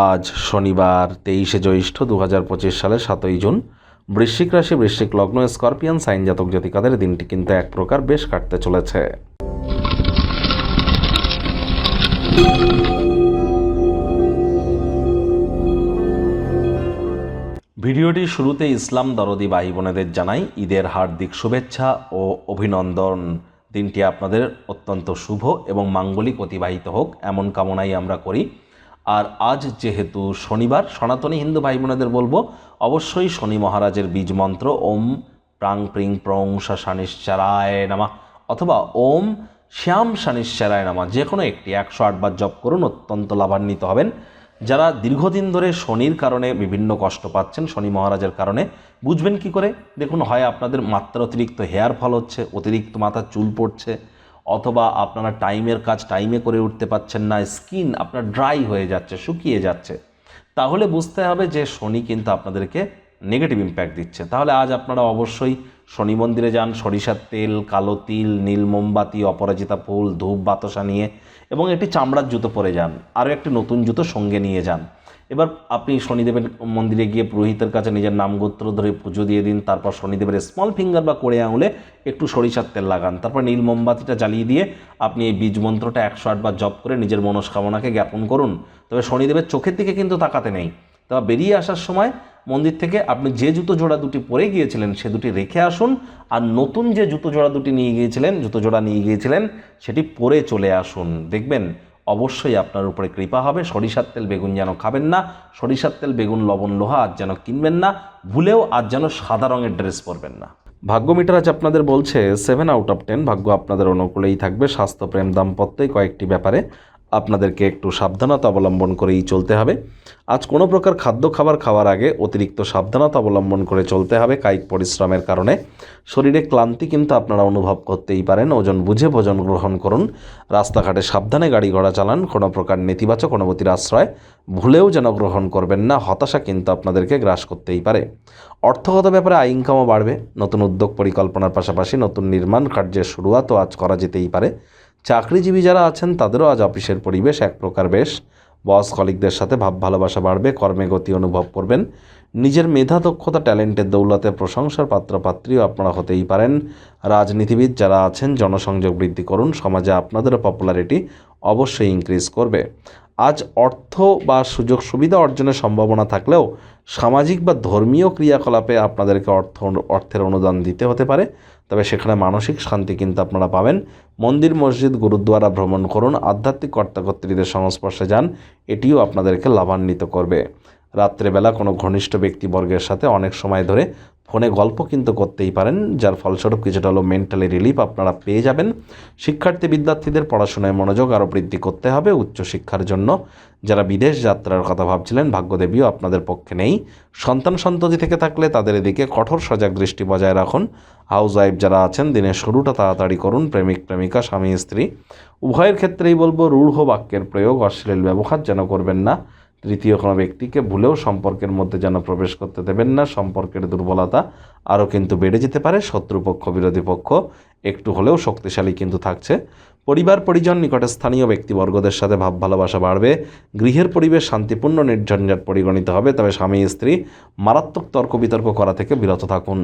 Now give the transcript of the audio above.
আজ শনিবার তেইশে জ্যৈষ্ঠ দু হাজার পঁচিশ সালের সাতই জুন। বৃশ্চিক রাশি, বৃশ্চিক লগ্ন, স্করপিয়ান সাইন জাতক জাতিকাদের দিনটি কিন্তু এক প্রকার বেশ কাটতে চলেছে। ভিডিওটির শুরুতে ইসলাম দরদি ভাই বোনেদের জানাই ঈদের হার্দিক শুভেচ্ছা ও অভিনন্দন। দিনটি আপনাদের অত্যন্ত শুভ এবং মাঙ্গলিক অতিবাহিত হোক, এমন কামনাই আমরা করি। আর আজ যেহেতু শনিবার, সনাতনী হিন্দু ভাই বোনেদের বলব, অবশ্যই শনি মহারাজের বীজ মন্ত্র, ওম প্রাং প্রিং প্রং শানিশ্চারায় নামা, অথবা ওম শ্যাম শানিশ্চারায় নামা, যে কোনো একটি একশো আটবার জপ করুন, অত্যন্ত লাভান্বিত হবেন। যারা দীর্ঘদিন ধরে শনির কারণে বিভিন্ন কষ্ট পাচ্ছেন, শনি মহারাজের কারণে, বুঝবেন কি করে? দেখুন, হয় আপনাদের মাত্রা অতিরিক্ত হেয়ার ফল হচ্ছে, অতিরিক্ত মাথার চুল পড়ছে অথবা আপনারা টাইমের কাজ টাইমে করে উঠতে পারছেন না, স্কিন আপনার ড্রাই হয়ে যাচ্ছে, শুকিয়ে যাচ্ছে, তাহলে বুঝতে হবে যে শনি কিন্তু আপনাদেরকে নেগেটিভ ইম্প্যাক্ট দিচ্ছে। তাহলে আজ আপনারা অবশ্যই শনি মন্দিরে যান, সরিষার তেল, কালো তিল, নীল মোমবাতি, অপরাজিতা ফুল, ধূপ, বাতাসা নিয়ে এবং একটি চামড়ার জুতো পরে যান, আরও একটি নতুন জুতো সঙ্গে নিয়ে যান। এবার আপনি শনিদেবের মন্দিরে গিয়ে পুরোহিতের কাছে নিজের নাম গোত্র ধরে পুজো দিয়ে দিন, তারপর শনিদেবের স্মল ফিঙ্গার বা কোড়ে আঙুলে একটু সরিষার তেল লাগান, তারপর নীল মোমবাতিটা জ্বালিয়ে দিয়ে আপনি এই বীজ মন্ত্রটা একশো আটবার জপ করে নিজের মনস্কামনাকে জ্ঞাপন করুন। তবে শনিদেবের চোখের দিকে কিন্তু তাকাতে নেই। তবে বেরিয়ে আসার সময় মন্দির থেকে আপনি যে জুতো জোড়া দুটি পরে গিয়েছিলেন সে দুটি রেখে আসুন। আর নতুন যে জুতো জোড়া দুটি নিয়ে গিয়েছিলেন, জুতো জোড়া নিয়ে গিয়েছিলেন, সেটি পরে চলে আসুন। দেখবেন অবশ্যই আপনার উপরে কৃপা হবে। সরিষার তেল বেগুন যেন খাবেন না, সরিষার তেল বেগুন, লবণ, লোহা আজ যেন কিনবেন না, ভুলেও আজ যেন সাদা রঙের ড্রেস পরবেন না। ভাগ্য মিটার আজ আপনাদের বলছে সেভেন আউট অফ টেন ভাগ্য আপনাদের অনুকূলেই থাকবে। স্বাস্থ্য, প্রেম, দাম্পত্যই কয়েকটি ব্যাপারে আপনাদেরকে একটু সাবধানতা অবলম্বন করেই চলতে হবে। আজ কোনো প্রকার খাদ্য খাবার খাওয়ার আগে অতিরিক্ত সাবধানতা অবলম্বন করে চলতে হবে কায়িক পরিশ্রমের কারণে। শরীরে ক্লান্তি কিন্তু আপনারা অনুভব করতেই পারেন। ওজন বুঝে ভোজন গ্রহণ করুন। রাস্তাঘাটে সাবধানে গাড়ি ঘোড়া চালান। কোনো প্রকার নেতিবাচক অনুভূতির আশ্রয় ভুলেও যেন গ্রহণ করবেন না। হতাশা কিন্তু আপনাদেরকে গ্রাস করতেই পারে। অর্থগত ব্যাপারে আয় ইনকামও বাড়বে। নতুন উদ্যোগ পরিকল্পনার পাশাপাশি নতুন নির্মাণ কার্যের শুরুয়াতও আজ করা যেতেই পারে। চাকরিজীবী যারা আছেন, তাদেরও আজ অফিসের পরিবেশ এক প্রকার বেশ। বস কলিকদের সাথে ভাব ভালোবাসা বাড়বে, কর্মে গতি অনুভব করবেন। নিজের মেধা, দক্ষতা, ট্যালেন্টের দৌলতে প্রশংসার পাত্রপাত্রীও আপনারা হতেই পারেন। রাজনীতিবিদ যারা আছেন, জনসংযোগ বৃদ্ধি করুন, সমাজে আপনাদেরও পপুলারিটি অবশ্যই ইনক্রিজ করবে। আজ অর্থ বা সুযোগ সুবিধা অর্জনের সম্ভাবনা থাকলেও সামাজিক বা ধর্মীয় ক্রিয়াকলাপে আপনাদেরকে অর্থ, অর্থের অনুদান দিতে হতে পারে। তবে সেখানে মানসিক শান্তি কিন্তু আপনারা পাবেন। মন্দির, মসজিদ গুরুদ্বারা ভ্রমণ করুন। আধ্যাত্মিক কর্তাকর্ত্রীদের সংস্পর্শে যান। এটিও আপনাদেরকে লাভান্বিত করবে। রাত্রেবেলা কোনো ঘনিষ্ঠ ব্যক্তিবর্গের সাথে অনেক সময় ধরে ফোনে গল্প কিন্তু করতেই পারেন, যার ফলস্বরূপ কিছুটা হলো মেন্টালি রিলিফ আপনারা পেয়ে যাবেন। শিক্ষার্থী বিদ্যার্থীদের পড়াশোনায় মনোযোগ আরও বৃদ্ধি করতে হবে উচ্চশিক্ষার জন্য। যারা বিদেশ যাত্রার কথা ভাবছিলেন, ভাগ্যদেবীও আপনাদের পক্ষে নেই। সন্তান সন্ততি থেকে থাকলে তাদের এদিকে কঠোর সজাগ দৃষ্টি বজায় রাখুন। হাউস ওয়াইফ যারা আছেন, দিনের শুরুটা তাড়াতাড়ি করুন। প্রেমিক, প্রেমিকা, স্বামী, স্ত্রী। উভয়ের ক্ষেত্রেই বলব, রূঢ় বাক্যের প্রয়োগ অশ্লীল ব্যবহার যেন করবেন না। তৃতীয় কোনো ব্যক্তিকে ভুলেও সম্পর্কের মধ্যে যেন প্রবেশ করতে দেবেন না, সম্পর্কের দুর্বলতা আরও কিন্তু বেড়ে যেতে পারে, শত্রুপক্ষ, বিরোধী পক্ষ একটু হলেও শক্তিশালী কিন্তু থাকছে। পরিবার, পরিজন, নিকটে স্থানীয় ব্যক্তিবর্গদের সাথে ভাব ভালোবাসা বাড়বে, গৃহের পরিবেশ শান্তিপূর্ণ, নির্ঝঞ্ঝাট পরিগণিত হবে, তবে স্বামী, স্ত্রী মারাত্মক তর্ক বিতর্ক করা থেকে বিরত থাকুন।